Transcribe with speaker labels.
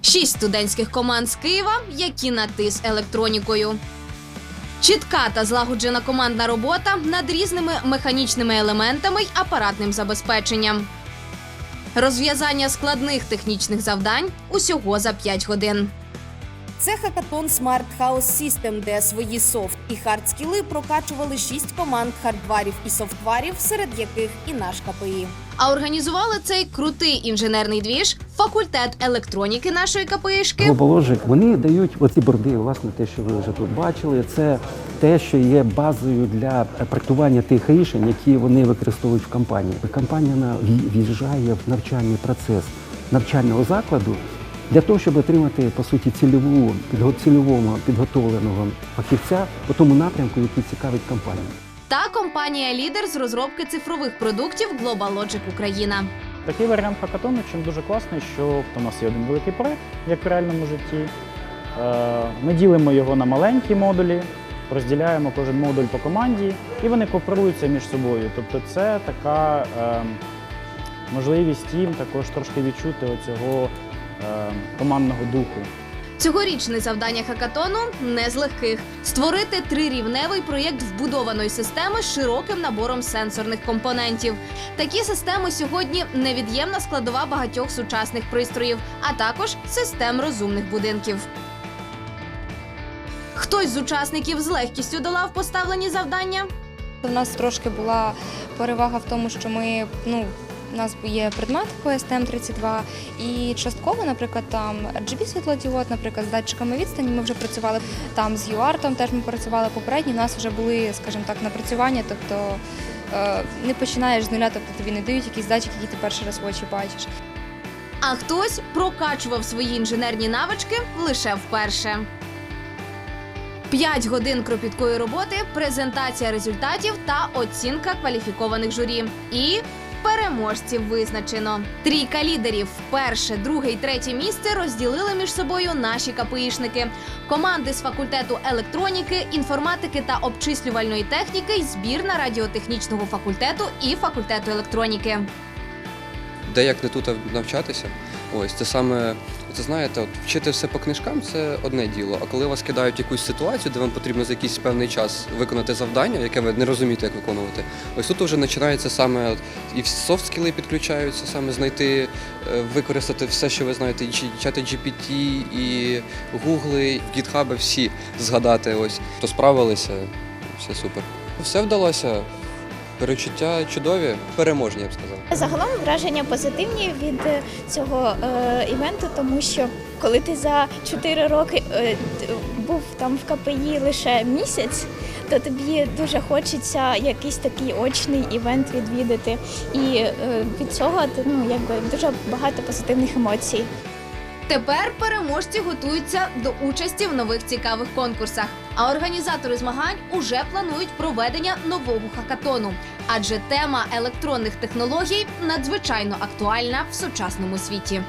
Speaker 1: Шість студентських команд з Києва, які на електронікою. Чітка та злагоджена командна робота над різними механічними елементами й апаратним забезпеченням. Розв'язання складних технічних завдань усього за 5 годин.
Speaker 2: Це хакатон Smart House System, де свої софт і хард скіли прокачували шість команд хардварів і софтварів, серед яких і наш КПІ.
Speaker 1: А організували цей крутий інженерний двіж факультет електроніки нашої КПІшки
Speaker 3: Глоболожик, вони дають оці борди, власне, те, що ви вже тут бачили. Це те, що є базою для проектування тих рішень, які вони використовують в компанії. Компанія в'їжджає в навчальний процес навчального закладу для того, щоб отримати по суті цільову цільовому підготовленого фахівця по тому напрямку, який цікавить компанію.
Speaker 1: та компанія лідер з розробки цифрових продуктів Global Logic Україна.
Speaker 4: Такий варіант хакатону чим дуже класний, що у нас є один великий проект, як в реальному житті. Е, Ми ділимо його на маленькі модулі, розділяємо кожен модуль по команді, і вони кооперуються між собою. Тобто це така е, можливість їм також трошки відчути оцього командного духу.
Speaker 1: Цьогорічне завдання хакатону не з легких створити трирівневий проєкт вбудованої системи з широким набором сенсорних компонентів. Такі системи сьогодні невід'ємна складова багатьох сучасних пристроїв, а також систем розумних будинків. Хтось з учасників з легкістю долав поставлені завдання.
Speaker 5: У нас трошки була перевага в тому, що ми ну. У нас є предмет ОСТМ 32 і частково, наприклад, там RGB світлодіод, наприклад, з датчиками відстані. Ми вже працювали там з UART, теж ми працювали попередні. У нас вже були, скажімо так, напрацювання. Тобто е, не починаєш з нуля, тобто тобі не дають якісь датчики, які ти перший раз в очі бачиш.
Speaker 1: А хтось прокачував свої інженерні навички лише вперше. П'ять годин кропіткої роботи, презентація результатів та оцінка кваліфікованих журі. І переможців визначено. Трійка лідерів перше, друге і третє місце розділили між собою наші КПІшники. Команди з факультету електроніки, інформатики та обчислювальної техніки збірна радіотехнічного факультету і факультету електроніки.
Speaker 6: де як не тут навчатися. Ось це саме, це знаєте, от вчити все по книжкам це одне діло. А коли вас кидають якусь ситуацію, де вам потрібно за якийсь певний час виконати завдання, яке ви не розумієте, як виконувати, ось тут вже починається саме і софт скіли підключаються, саме знайти, е, використати все, що ви знаєте, і чати GPT, і Гугли, GitHub, всі згадати. Ось то справилися, все супер. Все вдалося. Перечуття чудові, переможні, я б сказав.
Speaker 7: Загалом враження позитивні від е, цього е, івенту, тому що коли ти за 4 роки е, був там в КПІ лише місяць, то тобі дуже хочеться якийсь такий очний івент відвідати. І е, від цього ну, якби дуже багато позитивних емоцій.
Speaker 1: Тепер переможці готуються до участі в нових цікавих конкурсах. А організатори змагань уже планують проведення нового хакатону, адже тема електронних технологій надзвичайно актуальна в сучасному світі.